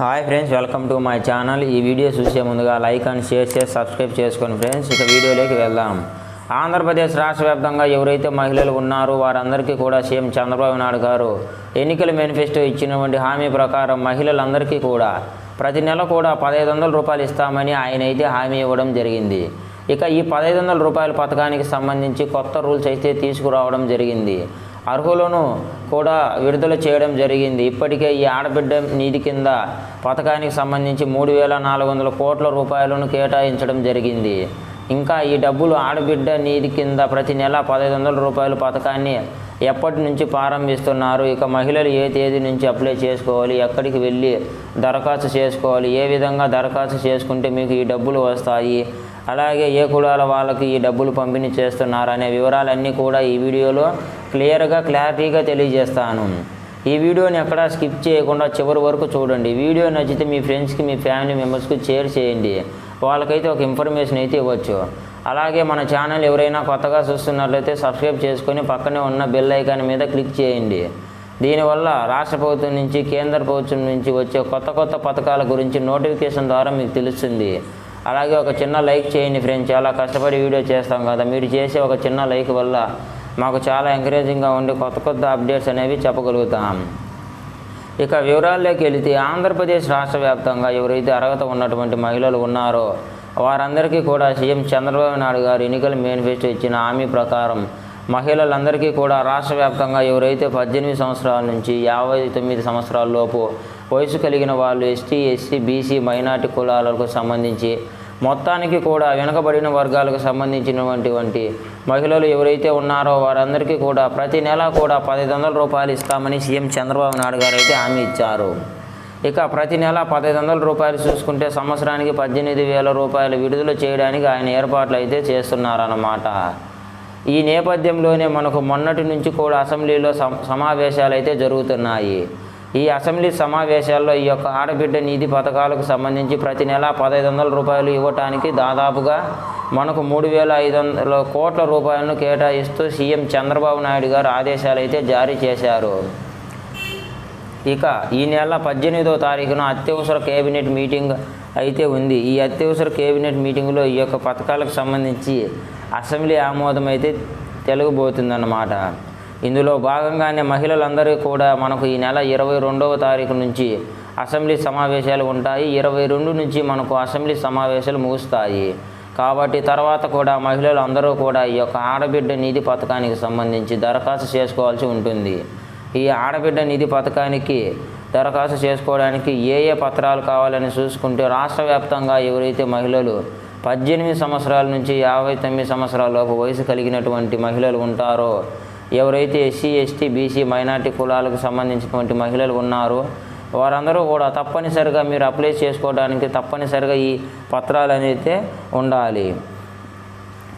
Hi friends welcome to my channel. ఈ video చూసే ముందుగా లైక్ అండ్ షేర్ చేసి సబ్స్క్రైబ్ చేసుకోండి ఫ్రెండ్స్. ఇక వీడియోలోకి వెళ్దాం. ఆంధ్రప్రదేశ్ రాష్ట్ర వ్యాప్తంగా ఎవరైతే మహిళలు ఉన్నారో వారందరికీ కూడా సీఎం చంద్రబాబు నాయుడు గారు ఎన్నికల మేనిఫెస్టో ఇచ్చినటువంటి హామీ ప్రకారం మహిళలందరికీ కూడా ప్రతి నెల కూడా పదహైదు వందల రూపాయలు ఇస్తామని ఆయన అయితే హామీ ఇవ్వడం జరిగింది. ఇక ఈ పదహైదు వందల రూపాయల పథకానికి సంబంధించి కొత్త రూల్స్ అయితే తీసుకురావడం జరిగింది. అర్హులను కూడా విడుదల చేయడం జరిగింది. ఇప్పటికే ఈ ఆడబిడ్డ నిధి కింద పథకానికి సంబంధించి మూడు వేల నాలుగు వందల కోట్ల రూపాయలను కేటాయించడం జరిగింది. ఇంకా ఈ డబ్బులు ఆడబిడ్డ నిధి కింద ప్రతి నెల పదహైదు వందల రూపాయల పథకాన్ని ఎప్పటి నుంచి ప్రారంభిస్తున్నారు? ఇక మహిళలు ఏ తేదీ నుంచి అప్లై చేసుకోవాలి? ఎక్కడికి వెళ్ళి దరఖాస్తు చేసుకోవాలి? ఏ విధంగా దరఖాస్తు చేసుకుంటే మీకు ఈ డబ్బులు వస్తాయి? అలాగే ఏ కులాల వాళ్ళకి ఈ డబ్బులు పంపిణీ చేస్తున్నారు అనే వివరాలన్నీ కూడా ఈ వీడియోలో క్లియర్గా క్లారిటీగా తెలియజేస్తాను. ఈ వీడియోని ఎక్కడా స్కిప్ చేయకుండా చివరి వరకు చూడండి. వీడియో నచ్చితే మీ ఫ్రెండ్స్కి మీ ఫ్యామిలీ మెంబర్స్కి షేర్ చేయండి. వాళ్ళకైతే ఒక ఇన్ఫర్మేషన్ అయితే ఇవ్వచ్చు. అలాగే మన ఛానల్ ఎవరైనా కొత్తగా చూస్తున్నట్లయితే సబ్స్క్రైబ్ చేసుకొని పక్కనే ఉన్న బెల్ ఐకాన్ మీద క్లిక్ చేయండి. దీనివల్ల రాష్ట్ర ప్రభుత్వం నుంచి కేంద్ర ప్రభుత్వం నుంచి వచ్చే కొత్త కొత్త పథకాల గురించి నోటిఫికేషన్ ద్వారా మీకు తెలుస్తుంది. అలాగే ఒక చిన్న లైక్ చేయండి ఫ్రెండ్స్. చాలా కష్టపడి వీడియో చేస్తాం కదా. మీరు చేసే ఒక చిన్న లైక్ వల్ల మాకు చాలా ఎంకరేజింగ్గా ఉండి కొత్త కొత్త అప్డేట్స్ అనేవి చెప్పగలుగుతాం. ఇక వివరాల్లోకి వెళితే ఆంధ్రప్రదేశ్ రాష్ట్ర వ్యాప్తంగా ఎవరైతే అర్హత ఉన్నటువంటి మహిళలు ఉన్నారో వారందరికీ కూడా సీఎం చంద్రబాబు నాయుడు గారు ఎన్నికల మేనిఫెస్టో ఇచ్చిన హామీ ప్రకారం మహిళలందరికీ కూడా రాష్ట్ర వ్యాప్తంగా ఎవరైతే పద్దెనిమిది సంవత్సరాల నుంచి యాభై తొమ్మిది సంవత్సరాల లోపు వయసు కలిగిన వాళ్ళు ఎస్టీ ఎస్సీ బీసీ మైనార్టీ కులాలకు సంబంధించి మొత్తానికి కూడా వెనుకబడిన వర్గాలకు సంబంధించినటువంటి వంటి మహిళలు ఎవరైతే ఉన్నారో వారందరికీ కూడా ప్రతి నెల కూడా పదహైదు వందల రూపాయలు ఇస్తామని సీఎం చంద్రబాబు నాయుడు గారు అయితే హామీ ఇచ్చారు. ఇక ప్రతి నెల పదహైదు వందల రూపాయలు చూసుకుంటే సంవత్సరానికి పద్దెనిమిది వేల రూపాయలు విడుదల చేయడానికి ఆయన ఏర్పాట్లు అయితే చేస్తున్నారన్నమాట. ఈ నేపథ్యంలోనే మనకు మొన్నటి నుంచి కూడా అసెంబ్లీలో సమావేశాలు అయితే జరుగుతున్నాయి. ఈ అసెంబ్లీ సమావేశాల్లో ఈ యొక్క ఆడబిడ్డ నిధి పథకాలకు సంబంధించి ప్రతి నెల పదహైదు వందల రూపాయలు ఇవ్వటానికి దాదాపుగా మనకు మూడు వేల ఐదు వందల కోట్ల రూపాయలను కేటాయిస్తూ సీఎం చంద్రబాబు నాయుడు గారు ఆదేశాలు అయితే జారీ చేశారు. ఇక ఈ నెల పద్దెనిమిదో తారీఖున అత్యవసర కేబినెట్ మీటింగ్ అయితే ఉంది. ఈ అత్యవసర కేబినెట్ మీటింగ్లో ఈ యొక్క పథకాలకు సంబంధించి అసెంబ్లీ ఆమోదం అయితే తెలుగుబోతుందన్నమాట. ఇందులో భాగంగానే మహిళలందరూ కూడా మనకు ఈ నెల ఇరవై రెండవ తారీఖు నుంచి అసెంబ్లీ సమావేశాలు ఉంటాయి. ఇరవై రెండు నుంచి మనకు అసెంబ్లీ సమావేశాలు ముగుస్తాయి. కాబట్టి తర్వాత కూడా మహిళలు అందరూ కూడా ఈ యొక్క ఆడబిడ్డ నిధి పథకానికి సంబంధించి దరఖాస్తు చేసుకోవాల్సి ఉంటుంది. ఈ ఆడబిడ్డ నిధి పథకానికి దరఖాస్తు చేసుకోవడానికి ఏ ఏ పత్రాలు కావాలని చూసుకుంటే రాష్ట్ర వ్యాప్తంగా ఎవరైతే మహిళలు పద్దెనిమిది సంవత్సరాల నుంచి యాభై తొమ్మిది సంవత్సరాల లోపు వయసు కలిగినటువంటి మహిళలు ఉంటారో ఎవరైతే ఎస్సీ ఎస్టీ బీసీ మైనార్టీ కులాలకు సంబంధించినటువంటి మహిళలు ఉన్నారో వారందరూ కూడా తప్పనిసరిగా మీరు అప్లై చేసుకోవడానికి తప్పనిసరిగా ఈ పత్రాలు అనేది ఉండాలి.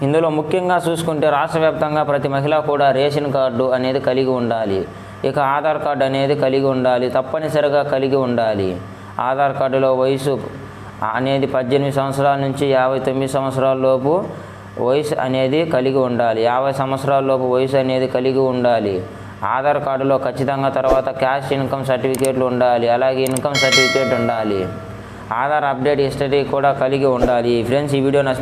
ఇందులో ముఖ్యంగా చూసుకుంటే రాష్ట్ర వ్యాప్తంగా ప్రతి మహిళ కూడా రేషన్ కార్డు అనేది కలిగి ఉండాలి. ఇక ఆధార్ కార్డు అనేది కలిగి ఉండాలి తప్పనిసరిగా కలిగి ఉండాలి. ఆధార్ కార్డులో వయసు అనేది పద్దెనిమిది సంవత్సరాల నుంచి యాభై తొమ్మిది సంవత్సరాల లోపు వయసు అనేది కలిగి ఉండాలి. యాభై సంవత్సరాల లోపు వయసు అనేది కలిగి ఉండాలి. ఆధార్ కార్డులో ఖచ్చితంగా తర్వాత క్యాష్ ఇన్కమ్ సర్టిఫికేట్లు ఉండాలి. అలాగే ఇన్కమ్ సర్టిఫికేట్ ఉండాలి. ఆధార్ అప్డేట్ హిస్టరీ కూడా కలిగి ఉండాలి. ఫ్రెండ్స్ ఈ వీడియో నచ్చిన